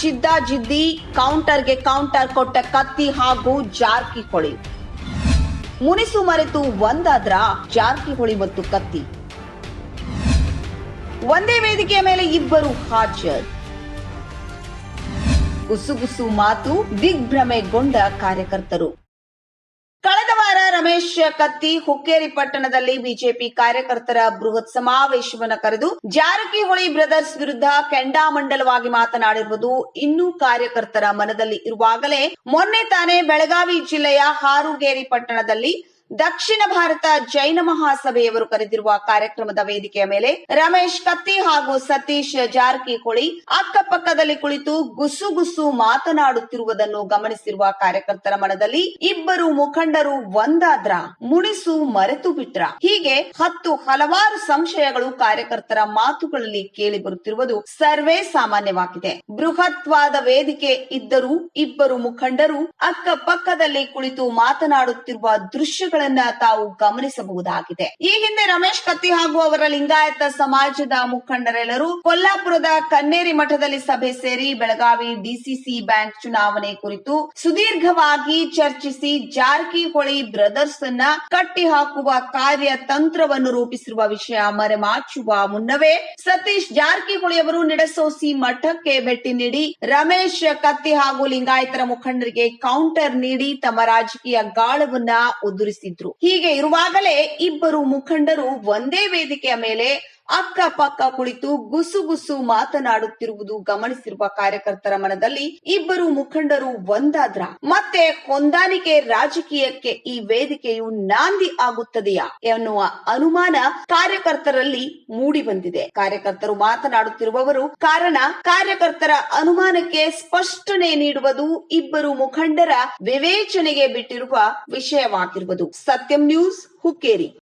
ಜಿದ್ದಾಜಿದ್ದಿ ಕೌಂಟರ್ಗೆ counter ಕೊಟ್ಟ ಕತ್ತಿ ಹಾಗೂ ಜಾರ್ಕಿಹೊಳಿ ಮುನಿಸು ಮರೆತು ಒಂದಾದ್ರ ಜಾರಕಿಹೊಳಿ ಮತ್ತು ಕತ್ತಿ. ಒಂದೇ ವೇದಿಕೆಯ ಮೇಲೆ ಇಬ್ಬರು ಹಾಜರ್. ಗುಸುಗುಸು ಮಾತು ದಿಗ್ಭ್ರಮೆಗೊಂಡ ಕಾರ್ಯಕರ್ತರು. ಕಳೆದ ವಾರ ರಮೇಶ್ ಕತ್ತಿ ಹುಕ್ಕೇರಿ ಪಟ್ಟಣದಲ್ಲಿ ಬಿಜೆಪಿ ಕಾರ್ಯಕರ್ತರ ಬೃಹತ್ ಸಮಾವೇಶವನ್ನು ಕರೆದು, ಜಾರಕಿಹೊಳಿ ಬ್ರದರ್ಸ್ ವಿರುದ್ಧ ಕೆಂಡಾಮಂಡಲವಾಗಿ ಮಾತನಾಡಿರುವುದು ಇನ್ನೂ ಕಾರ್ಯಕರ್ತರ ಮನದಲ್ಲಿ ಇರುವಾಗಲೇ ಮೊನ್ನೆ ತಾನೇ ಬೆಳಗಾವಿ ಜಿಲ್ಲೆಯ ಹಾರುಗೇರಿ ಪಟ್ಟಣದಲ್ಲಿ ದಕ್ಷಿಣ ಭಾರತ ಜೈನ ಮಹಾಸಭೆಯವರು ಕರೆದಿರುವ ಕಾರ್ಯಕ್ರಮದ ವೇದಿಕೆಯ ಮೇಲೆ ರಮೇಶ್ ಕತ್ತಿ ಹಾಗೂ ಸತೀಶ್ ಜಾರಕಿಹೊಳಿ ಅಕ್ಕಪಕ್ಕದಲ್ಲಿ ಕುಳಿತು ಗುಸುಗುಸು ಮಾತನಾಡುತ್ತಿರುವುದನ್ನು ಗಮನಿಸಿರುವ ಕಾರ್ಯಕರ್ತರ ಮನದಲ್ಲಿ ಇಬ್ಬರು ಮುಖಂಡರು ಒಂದಾದ್ರ, ಮುಣಿಸು ಮರೆತು ಬಿಟ್ರ. ಹೀಗೆ ಹತ್ತು ಹಲವಾರು ಸಂಶಯಗಳು ಕಾರ್ಯಕರ್ತರ ಮಾತುಗಳಲ್ಲಿ ಕೇಳಿ ಬರುತ್ತಿರುವುದು ಸರ್ವೇ ಸಾಮಾನ್ಯವಾಗಿದೆ. ಬೃಹತ್ವಾದ ವೇದಿಕೆ ಇದ್ದರೂ ಇಬ್ಬರು ಮುಖಂಡರು ಅಕ್ಕಪಕ್ಕದಲ್ಲಿ ಕುಳಿತು ಮಾತನಾಡುತ್ತಿರುವ ದೃಶ್ಯಗಳನ್ನ ತಾವು ಗಮನಿಸಬಹುದಾಗಿದೆ. ಈ ಹಿಂದೆ ರಮೇಶ್ ಕತ್ತಿ ಹಾಗೂ ಅವರ ಲಿಂಗಾಯತ ಸಮಾಜದ ಮುಖಂಡರೆಲ್ಲರೂ ಕೊಲ್ಲಾಪುರದ ಕನ್ನೇರಿ ಮಠದಲ್ಲಿ ಸಭೆ ಸೇರಿ ಬೆಳಗಾವಿ ಡಿಸಿಸಿ ಬ್ಯಾಂಕ್ ಚುನಾವಣೆ ಕುರಿತು ಸುದೀರ್ಘವಾಗಿ ಚರ್ಚಿಸಿ ಜಾರಕಿಹೊಳಿ ಬ್ರದರ್ಸ್ ಅನ್ನ ಕಟ್ಟಿ ಹಾಕುವ ಕಾರ್ಯತಂತ್ರವನ್ನು ರೂಪಿಸಿರುವ ವಿಷಯ ಮರೆಮಾಚುವ ಮುನ್ನವೇ ಸತೀಶ್ ಜಾರಕಿಹೊಳಿ ಅವರು ನಿಡಸೋಸಿ ಮಠಕ್ಕೆ ಭೇಟಿ ನೀಡಿ ರಮೇಶ್ ಕತ್ತಿ ಹಾಗೂ ಲಿಂಗಾಯತರ ಮುಖಂಡರಿಗೆ ಕೌಂಟರ್ ನೀಡಿ ತಮ್ಮ ರಾಜಕೀಯ ಗಾಳವನ್ನ ಉದುರಿಸಿದ್ರು ಹೀಗೆ ಇರುವಾಗಲೇ ಇಬ್ಬರು ಮುಖಂಡರು ಒಂದೇ ವೇದಿಕೆಯ ಮೇಲೆ ಅಕ್ಕಪಕ್ಕ ಕುಳಿತು ಗುಸುಗುಸು ಮಾತನಾಡುತ್ತಿರುವುದು ಗಮನಿಸಿರುವ ಕಾರ್ಯಕರ್ತರ ಮನದಲ್ಲಿ ಇಬ್ಬರು ಮುಖಂಡರು ಒಂದಾದ್ರ. ಮತ್ತೆ ಹೊಂದಾಣಿಕೆ ರಾಜಕೀಯಕ್ಕೆ ಈ ವೇದಿಕೆಯು ನಾಂದಿ ಆಗುತ್ತದೆಯಾ ಎನ್ನುವ ಅನುಮಾನ ಕಾರ್ಯಕರ್ತರಲ್ಲಿ ಮೂಡಿ ಬಂದಿದೆ ಕಾರ್ಯಕರ್ತರು ಮಾತನಾಡುತ್ತಿರುವವರು ಕಾರಣ ಕಾರ್ಯಕರ್ತರ ಅನುಮಾನಕ್ಕೆ ಸ್ಪಷ್ಟನೆ ನೀಡುವುದು ಇಬ್ಬರು ಮುಖಂಡರ ವಿವೇಚನೆಗೆ ಬಿಟ್ಟಿರುವ ವಿಷಯವಾಗಿರುವುದು. ಸತ್ಯಂ ನ್ಯೂಸ್, ಹುಕ್ಕೇರಿ.